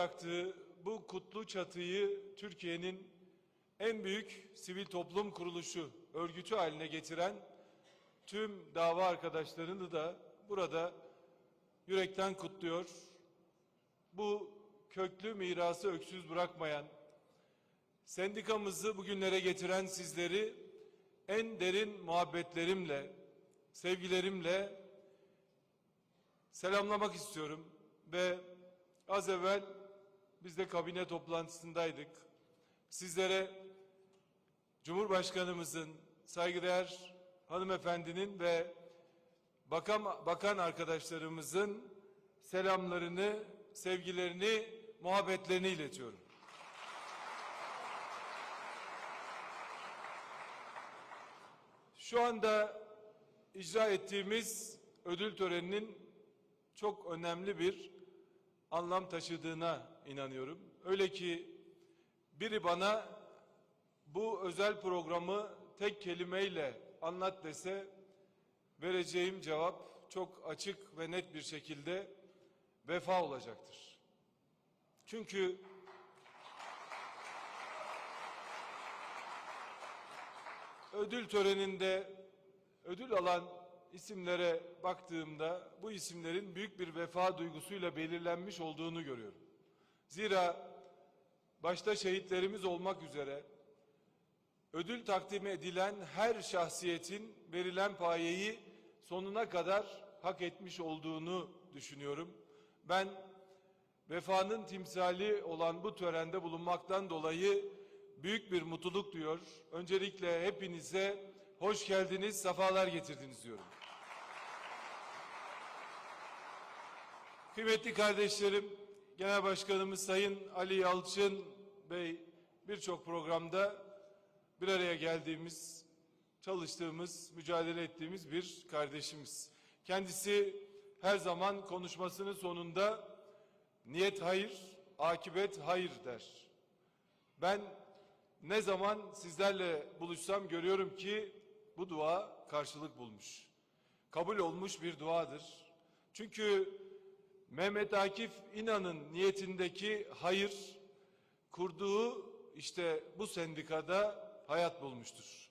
bıraktığı bu kutlu çatıyı Türkiye'nin en büyük sivil toplum kuruluşu, örgütü haline getiren tüm dava arkadaşlarını da burada yürekten kutluyor. Bu köklü mirası öksüz bırakmayan, sendikamızı bugünlere getiren sizleri en derin muhabbetlerimle, sevgilerimle selamlamak istiyorum ve az evvel biz de kabine toplantısındaydık. Sizlere Cumhurbaşkanımızın, saygıdeğer hanımefendinin ve bakan, bakan arkadaşlarımızın selamlarını, sevgilerini, muhabbetlerini iletiyorum. Şu anda icra ettiğimiz ödül töreninin çok önemli bir anlam taşıdığına inanıyorum. Öyle ki biri bana bu özel programı tek kelimeyle anlat dese vereceğim cevap çok açık ve net bir şekilde vefa olacaktır. Çünkü ödül töreninde ödül alan isimlere baktığımda bu isimlerin büyük bir vefa duygusuyla belirlenmiş olduğunu görüyorum. Zira başta şehitlerimiz olmak üzere ödül takdim edilen her şahsiyetin verilen payeyi sonuna kadar hak etmiş olduğunu düşünüyorum. Ben vefanın timsali olan bu törende bulunmaktan dolayı büyük bir mutluluk duyuyor. Öncelikle hepinize hoş geldiniz, sefalar getirdiniz diyorum. Kıymetli kardeşlerim, Genel Başkanımız Sayın Ali Yalçın Bey birçok programda bir araya geldiğimiz, çalıştığımız, mücadele ettiğimiz bir kardeşimiz. Kendisi her zaman konuşmasının sonunda niyet hayır, akibet hayır der. Ben ne zaman sizlerle buluşsam görüyorum ki bu dua karşılık bulmuş. Kabul olmuş bir duadır. Çünkü Mehmet Akif İnan'ın niyetindeki hayır kurduğu işte bu sendikada hayat bulmuştur.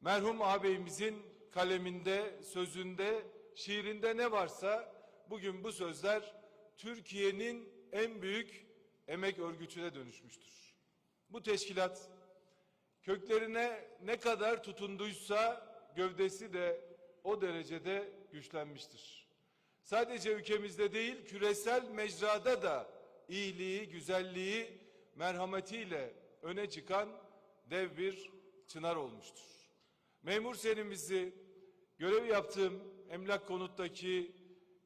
Merhum ağabeyimizin kaleminde, sözünde, şiirinde ne varsa bugün bu sözler Türkiye'nin en büyük emek örgütüne dönüşmüştür. Bu teşkilat köklerine ne kadar tutunduysa gövdesi de o derecede güçlenmiştir. Sadece ülkemizde değil küresel mecrada da iyiliği, güzelliği, merhametiyle öne çıkan dev bir çınar olmuştur. Memur senimizi görev yaptığım emlak konuttaki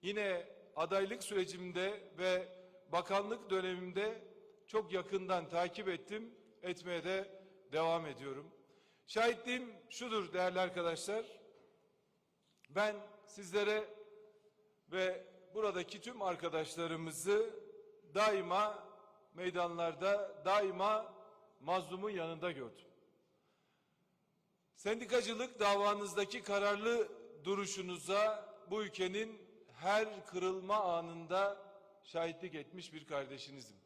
yine adaylık sürecimde ve bakanlık dönemimde çok yakından takip ettim, etmeye de devam ediyorum. Şahitliğim şudur değerli arkadaşlar. Ben sizlere ve buradaki tüm arkadaşlarımızı daima meydanlarda, daima mazlumun yanında gördüm. Sendikacılık davanızdaki kararlı duruşunuza bu ülkenin her kırılma anında şahitlik etmiş bir kardeşinizim.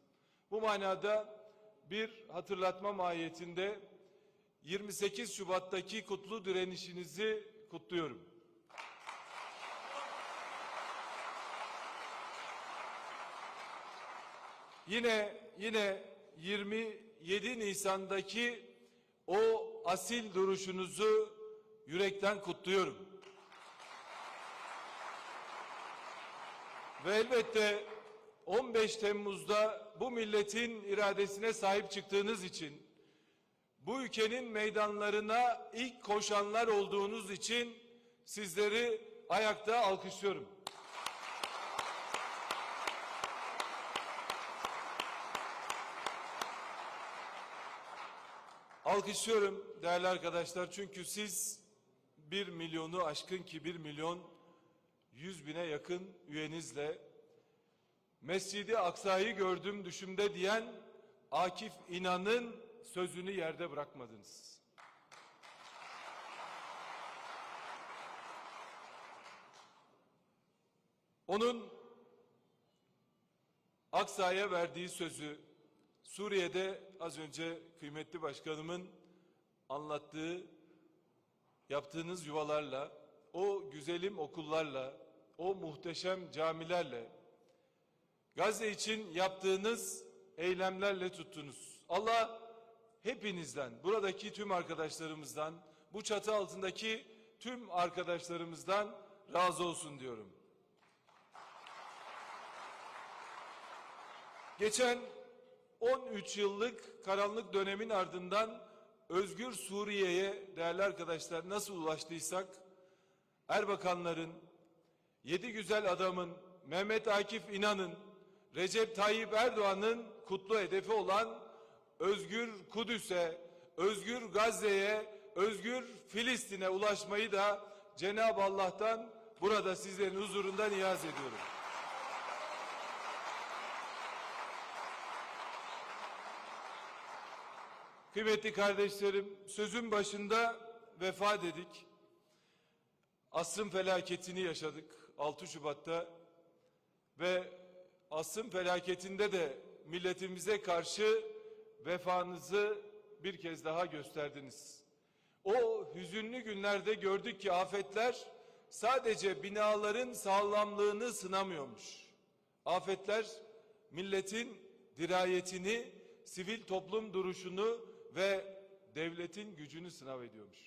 Bu manada bir hatırlatma mahiyetinde 28 Şubat'taki kutlu direnişinizi kutluyorum. Yine yine 27 Nisan'daki o asil duruşunuzu yürekten kutluyorum. Ve elbette 15 Temmuz'da bu milletin iradesine sahip çıktığınız için bu ülkenin meydanlarına ilk koşanlar olduğunuz için sizleri ayakta alkışlıyorum. Alkışlıyorum değerli arkadaşlar çünkü siz bir milyonu aşkın ki bir milyon yüz bine yakın üyenizle Mescidi Aksa'yı gördüm düşümde diyen Akif İnan'ın sözünü yerde bırakmadınız. Onun Aksa'ya verdiği sözü Suriye'de az önce kıymetli başkanımın anlattığı yaptığınız yuvalarla, o güzelim okullarla, o muhteşem camilerle, Gazze için yaptığınız eylemlerle tuttunuz. Allah hepinizden, buradaki tüm arkadaşlarımızdan, bu çatı altındaki tüm arkadaşlarımızdan razı olsun diyorum. Geçen 13 yıllık karanlık dönemin ardından özgür Suriye'ye değerli arkadaşlar nasıl ulaştıysak Erbakanların, yedi güzel adamın, Mehmet Akif İnan'ın, Recep Tayyip Erdoğan'ın kutlu hedefi olan özgür Kudüs'e, özgür Gazze'ye, özgür Filistin'e ulaşmayı da Cenab-ı Allah'tan burada sizlerin huzurunda niyaz ediyorum. Kıymetli kardeşlerim, sözün başında vefa dedik. Asrın felaketini yaşadık 6 Şubat'ta ve asrın felaketinde de milletimize karşı vefanızı bir kez daha gösterdiniz. O hüzünlü günlerde gördük ki afetler sadece binaların sağlamlığını sınamıyormuş. Afetler milletin dirayetini, sivil toplum duruşunu ve devletin gücünü sınav ediyormuş.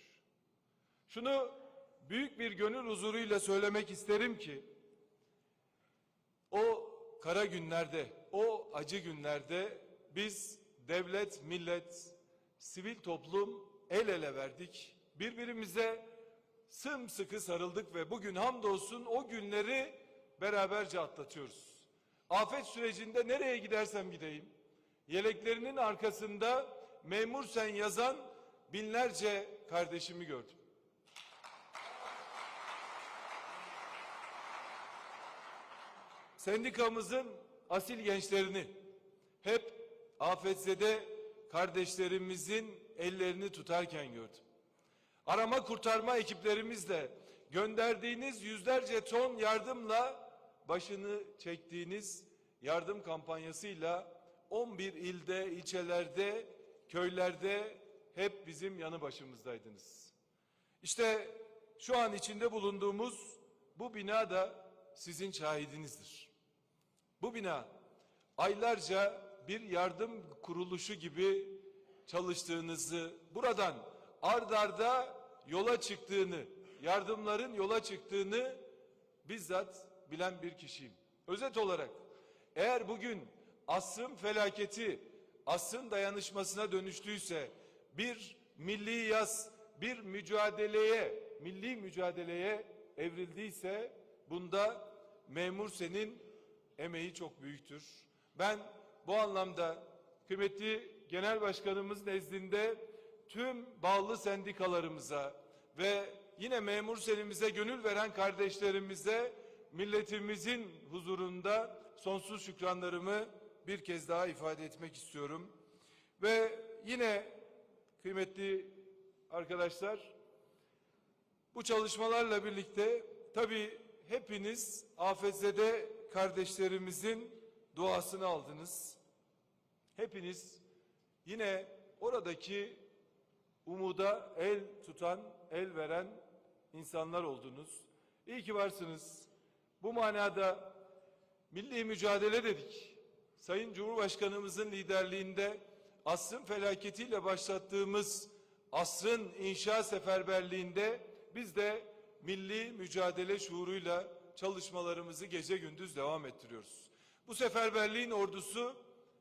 Şunu büyük bir gönül huzuruyla söylemek isterim ki o kara günlerde, o acı günlerde biz devlet, millet, sivil toplum el ele verdik. Birbirimize sımsıkı sarıldık ve bugün hamdolsun o günleri beraberce atlatıyoruz. Afet sürecinde nereye gidersem gideyim, yeleklerinin arkasında memur sen yazan binlerce kardeşimi gördüm. Sendikamızın asil gençlerini hep afetzede kardeşlerimizin ellerini tutarken gördüm. Arama kurtarma ekiplerimizle gönderdiğiniz yüzlerce ton yardımla başını çektiğiniz yardım kampanyasıyla 11 ilde, ilçelerde, köylerde hep bizim yanı başımızdaydınız. İşte şu an içinde bulunduğumuz bu bina da sizin şahidinizdir. Bu bina aylarca bir yardım kuruluşu gibi çalıştığınızı, buradan ard arda yola çıktığını, yardımların yola çıktığını bizzat bilen bir kişiyim. Özet olarak eğer bugün asrın felaketi asrın dayanışmasına dönüştüyse bir milli yaz, bir mücadeleye, milli mücadeleye evrildiyse bunda memur senin emeği çok büyüktür. Ben bu anlamda kıymetli genel başkanımız nezdinde tüm bağlı sendikalarımıza ve yine memur senimize gönül veren kardeşlerimize milletimizin huzurunda sonsuz şükranlarımı bir kez daha ifade etmek istiyorum. Ve yine kıymetli arkadaşlar bu çalışmalarla birlikte tabii hepiniz afetzede kardeşlerimizin duasını aldınız. Hepiniz yine oradaki umuda el tutan, el veren insanlar oldunuz. İyi ki varsınız. Bu manada milli mücadele dedik. Sayın Cumhurbaşkanımızın liderliğinde asrın felaketiyle başlattığımız asrın inşa seferberliğinde biz de milli mücadele şuuruyla çalışmalarımızı gece gündüz devam ettiriyoruz. Bu seferberliğin ordusu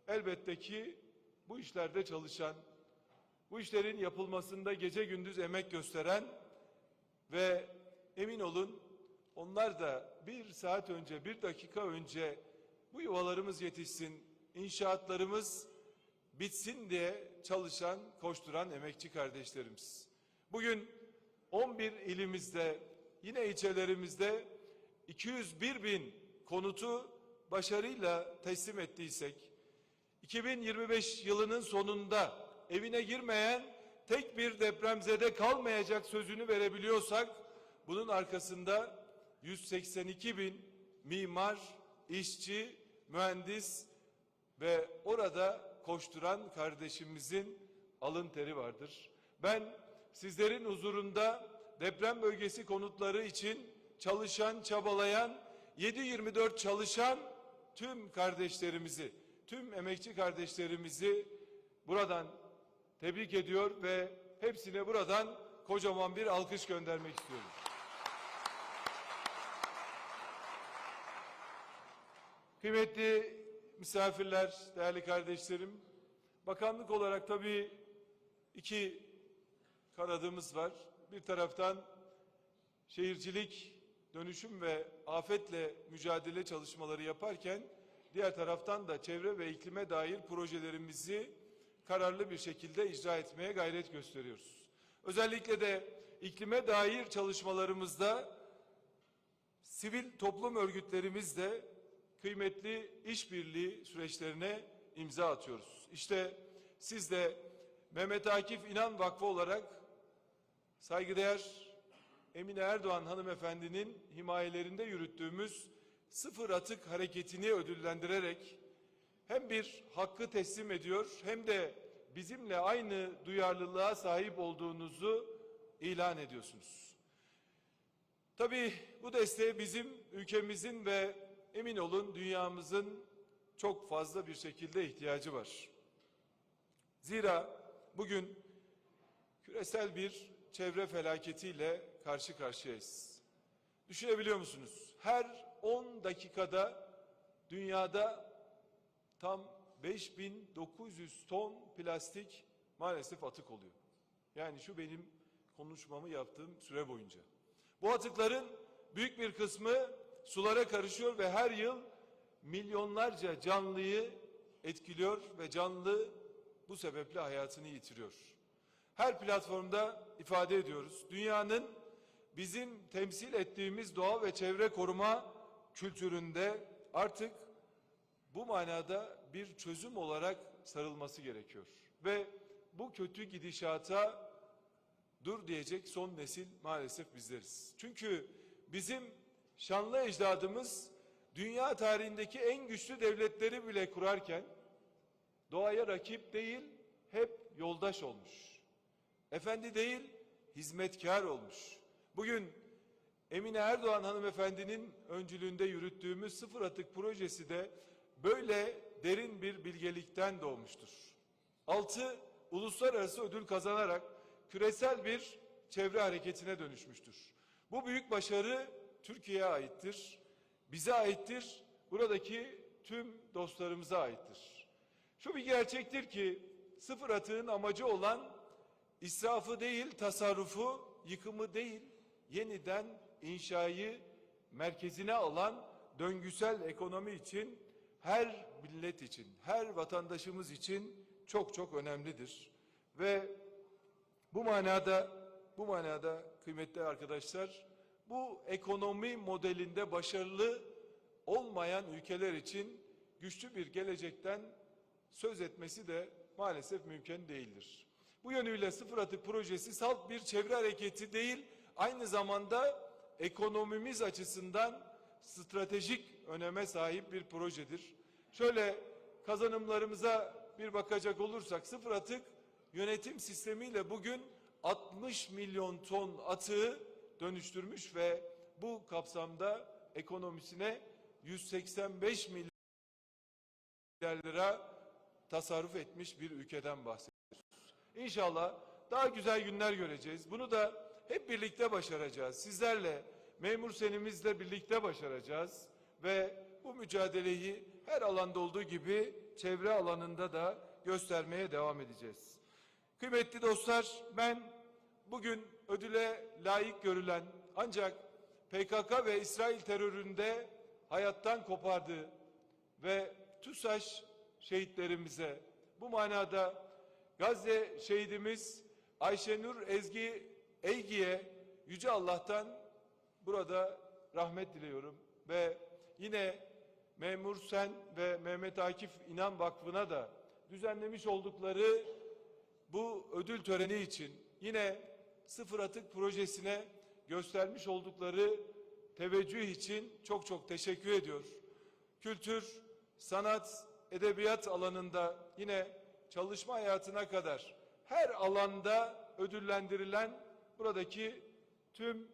elbette ki bu işlerde çalışan, bu işlerin yapılmasında gece gündüz emek gösteren ve emin olun onlar da bir saat önce, bir dakika önce bu yuvalarımız yetişsin, inşaatlarımız bitsin diye çalışan, koşturan emekçi kardeşlerimiz. Bugün 11 ilimizde, yine ilçelerimizde 201 bin konutu başarıyla teslim ettiysek, 2025 yılının sonunda evine girmeyen tek bir depremzede kalmayacak sözünü verebiliyorsak, bunun arkasında 182 bin mimar, işçi, mühendis ve orada koşturan kardeşimizin alın teri vardır. Ben sizlerin huzurunda deprem bölgesi konutları için çalışan, çabalayan, 7-24 çalışan tüm kardeşlerimizi, tüm emekçi kardeşlerimizi buradan tebrik ediyor ve hepsine buradan kocaman bir alkış göndermek istiyorum. Kıymetli misafirler, değerli kardeşlerim, bakanlık olarak tabii iki kanadımız var. Bir taraftan şehircilik, dönüşüm ve afetle mücadele çalışmaları yaparken diğer taraftan da çevre ve iklime dair projelerimizi kararlı bir şekilde icra etmeye gayret gösteriyoruz. Özellikle de iklime dair çalışmalarımızda sivil toplum örgütlerimizle kıymetli işbirliği süreçlerine imza atıyoruz. İşte siz de Mehmet Akif İnan Vakfı olarak saygıdeğer Emine Erdoğan hanımefendinin himayelerinde yürüttüğümüz sıfır atık hareketini ödüllendirerek hem bir hakkı teslim ediyor hem de bizimle aynı duyarlılığa sahip olduğunuzu ilan ediyorsunuz. Tabii bu desteğe bizim ülkemizin ve emin olun dünyamızın çok fazla bir şekilde ihtiyacı var. Zira bugün küresel bir çevre felaketiyle karşı karşıyayız. Düşünebiliyor musunuz? Her 10 dakikada dünyada tam 5900 ton plastik maalesef atık oluyor. Yani şu benim konuşmamı yaptığım süre boyunca. Bu atıkların büyük bir kısmı sulara karışıyor ve her yıl milyonlarca canlıyı etkiliyor ve canlı bu sebeple hayatını yitiriyor. Her platformda ifade ediyoruz. Dünyanın bizim temsil ettiğimiz doğa ve çevre koruma kültüründe artık bu manada bir çözüm olarak sarılması gerekiyor. Ve bu kötü gidişata dur diyecek son nesil maalesef bizleriz. Çünkü bizim şanlı ecdadımız dünya tarihindeki en güçlü devletleri bile kurarken doğaya rakip değil hep yoldaş olmuş. Efendi değil hizmetkar olmuş. Bugün Emine Erdoğan hanımefendinin öncülüğünde yürüttüğümüz sıfır atık projesi de böyle derin bir bilgelikten doğmuştur. Altı uluslararası ödül kazanarak küresel bir çevre hareketine dönüşmüştür. Bu büyük başarı Türkiye'ye aittir, bize aittir, buradaki tüm dostlarımıza aittir. Şu bir gerçektir ki sıfır atığın amacı olan israfı değil tasarrufu, yıkımı değil yeniden inşayı merkezine alan döngüsel ekonomi için her millet için, her vatandaşımız için çok çok önemlidir. Ve bu manada bu manada kıymetli arkadaşlar bu ekonomi modelinde başarılı olmayan ülkeler için güçlü bir gelecekten söz etmesi de maalesef mümkün değildir. Bu yönüyle sıfır atık projesi salt bir çevre hareketi değil, aynı zamanda ekonomimiz açısından stratejik öneme sahip bir projedir. Şöyle kazanımlarımıza bir bakacak olursak sıfır atık yönetim sistemiyle bugün 60 milyon ton atığı dönüştürmüş ve bu kapsamda ekonomisine 185 milyar lira tasarruf etmiş bir ülkeden bahsediyoruz. İnşallah daha güzel günler göreceğiz. Bunu da hep birlikte başaracağız. Sizlerle, memur senimizle birlikte başaracağız ve bu mücadeleyi her alanda olduğu gibi çevre alanında da göstermeye devam edeceğiz. Kıymetli dostlar, ben bugün ödüle layık görülen ancak PKK ve İsrail teröründe hayattan kopardığı ve TÜSAŞ şehitlerimize. Bu manada Gazze şehidimiz Ayşenur Ezgi Eygi'ye Yüce Allah'tan burada rahmet diliyorum. Ve yine Memur Sen ve Mehmet Akif İnan Vakfı'na da düzenlemiş oldukları bu ödül töreni için yine sıfır atık projesine göstermiş oldukları teveccüh için çok çok teşekkür ediyor. Kültür, sanat, edebiyat alanında yine çalışma hayatına kadar her alanda ödüllendirilen buradaki tüm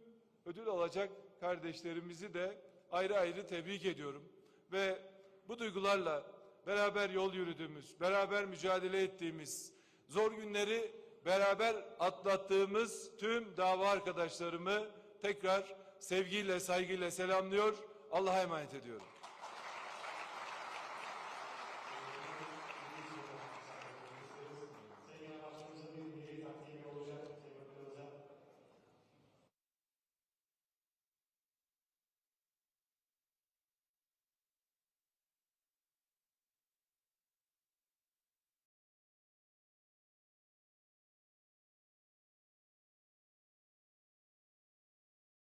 ödül alacak kardeşlerimizi de ayrı ayrı tebrik ediyorum. Ve bu duygularla beraber yol yürüdüğümüz, beraber mücadele ettiğimiz, zor günleri beraber atlattığımız tüm dava arkadaşlarımı tekrar sevgiyle, saygıyla selamlıyor. Allah'a emanet ediyorum.